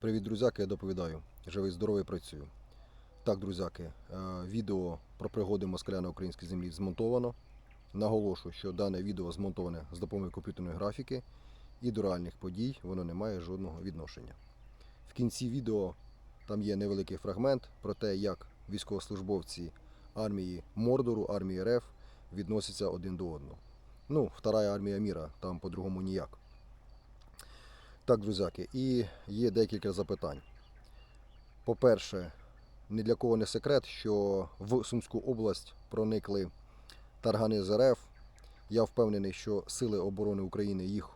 Привіт, друзяки, я доповідаю. Живий, здоровий, працюю. Так, друзяки, е, відео про пригоди москаля на українській землі змонтовано. Наголошую, що дане відео змонтоване з допомогою комп'ютерної графіки і до реальних подій воно не має жодного відношення. В кінці відео там є невеликий фрагмент про те, як військовослужбовці армії Мордору, армії РФ відносяться один до одного. Ну, вторая армія міра, там по-другому ніяк. Так, друзяки, і є декілька запитань. По-перше, ні для кого не секрет, що в Сумську область проникли таргани з РФ. Я впевнений, що Сили оборони України їх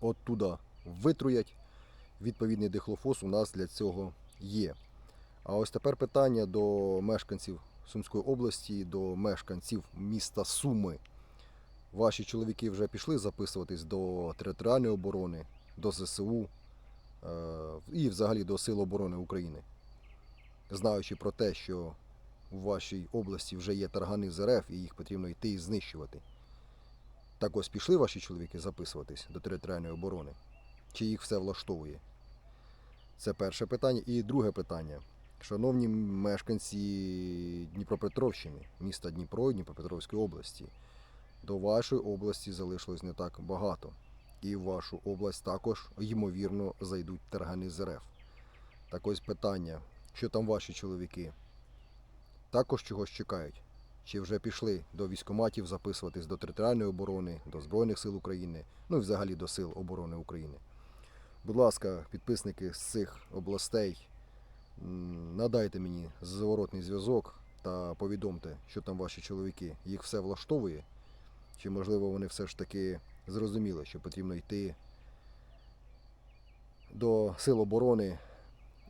оттуда витруять. Відповідний дихлофос у нас для цього є. А ось тепер питання до мешканців Сумської області, до мешканців міста Суми. Ваші чоловіки вже пішли записуватись до територіальної оборони, до ЗСУ е, і взагалі до Сил оборони України, знаючи про те, що в вашій області вже є таргани з РФ і їх потрібно йти і знищувати. Так ось пішли ваші чоловіки записуватись до територіальної оборони? Чи їх все влаштовує? Це перше питання. І друге питання. Шановні мешканці Дніпропетровщини, міста Дніпро і Дніпропетровської області, до вашої області залишилось не так багато. І в вашу область також, ймовірно, зайдуть тергани з РФ. Так ось питання, що там ваші чоловіки? Також чогось чекають? Чи вже пішли до військоматів записуватись до територіальної оборони, до Збройних сил України, ну і взагалі до Сил оборони України? Будь ласка, підписники з цих областей, надайте мені зворотний зв'язок та повідомте, що там ваші чоловіки. Їх все влаштовує? Чи можливо вони все ж таки зрозуміли, що потрібно йти до сил оборони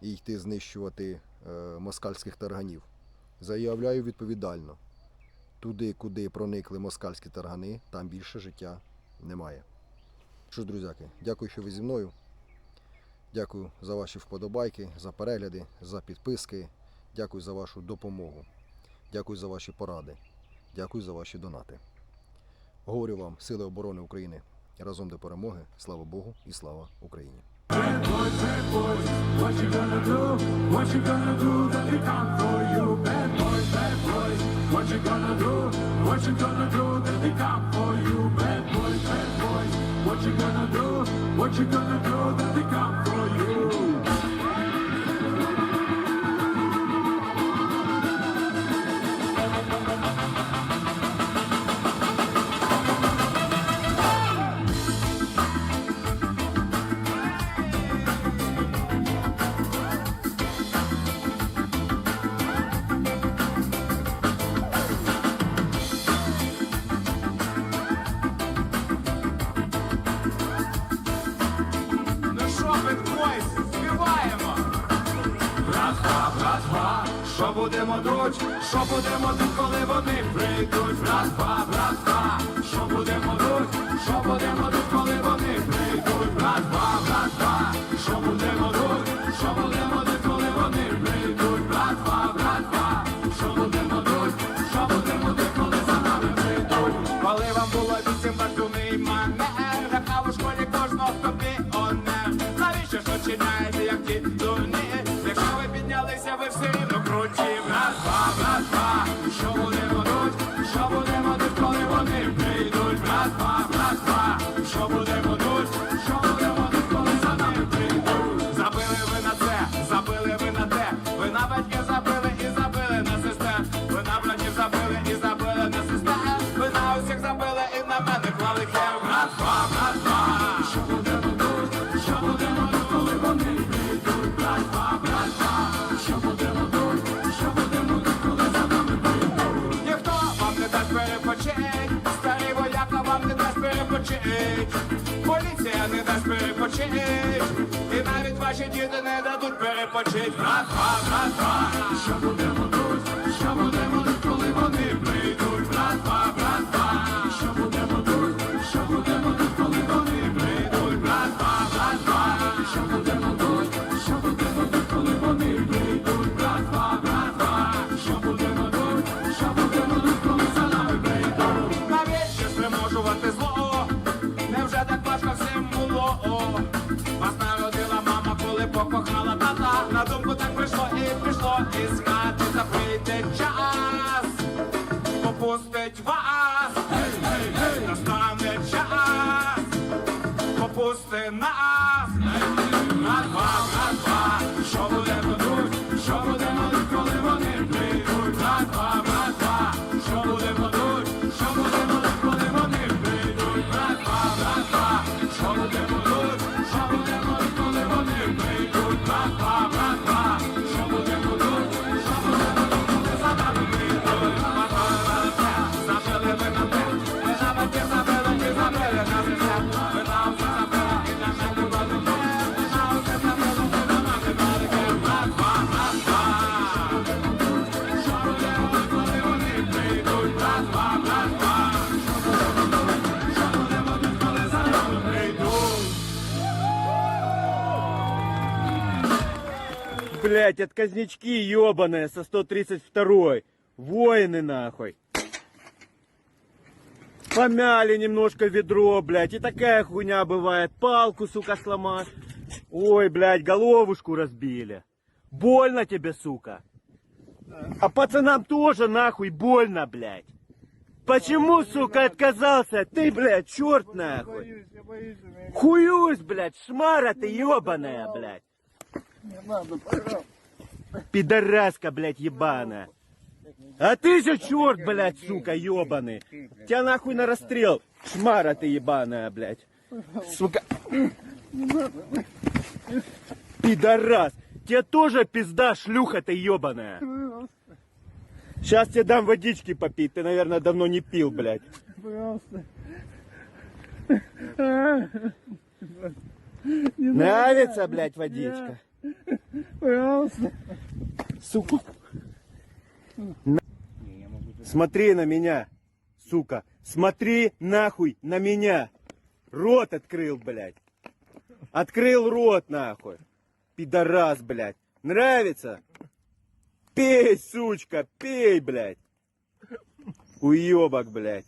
і йти знищувати е, москальських тарганів? Заявляю відповідально. Туди, куди проникли москальські таргани, там більше життя немає. Що ж, друзяки, дякую, що ви зі мною. Дякую за ваші вподобайки, за перегляди, за підписки. Дякую за вашу допомогу. Дякую за ваші поради. Дякую за ваші донати. Говорю вам, Сили оборони України разом до перемоги. Слава Богу і слава Україні! What you gonna do? What you gonna do that they come for you? Співаємо. Братва, братва, що будемо дуть? Що будемо дуть, коли вони прийдуть? Братва, братва, що будемо дуть? Що будемо дуть, коли вони прийдуть? Братва, братва, що будемо дуть? Що будемо дуть, коли вони прийдуть? Братва, братва, що будемо дуть? Що будемо дуть, коли за нами прийдуть? Коли вам було вісім батуний манер, така у школі Братва, братва, що будемо дуть? Що будемо дуть, коли вони прийдуть? Братва, братва, що будемо дуть? Що будемо дуть, коли за нами прийдуть? Ніхто вам не дасть перепочить, старий вояка вам не дасть перепочить, поліція не дасть перепочить, і навіть ваші діти не дадуть перепочить. Братва, братва, що будемо дуть? Попустить вас, настане час, попусти нас. Блять, отказнички ебаные со 132-й. Воины нахуй. Помяли немножко ведро, блядь. И такая хуйня бывает. Палку, сука, сломать. Ой, блядь, головушку разбили. Больно тебе, сука. А пацанам тоже нахуй больно, блядь. Почему, сука, отказался? Ты, блядь, черт нахуй. Хуюсь, блядь, шмара ты ебаная, блядь. Пидораска, блядь, ебаная. А ты же черт, блядь, сука, ебаный. Тебя нахуй на расстрел. Шмара ты ебаная, блядь. Сука. Пидорас. Тебе тоже пизда, шлюха ты ебаная. Сейчас тебе дам водички попить. Ты, наверное, давно не пил, блядь. Нравится, блядь, водичка? Сука. На- Смотри на меня, сука. Смотри нахуй на меня. Рот открыл, блядь. Открыл рот, нахуй. Пидорас, блядь. Нравится? Пей, сучка, пей, блядь. Уебок, блядь.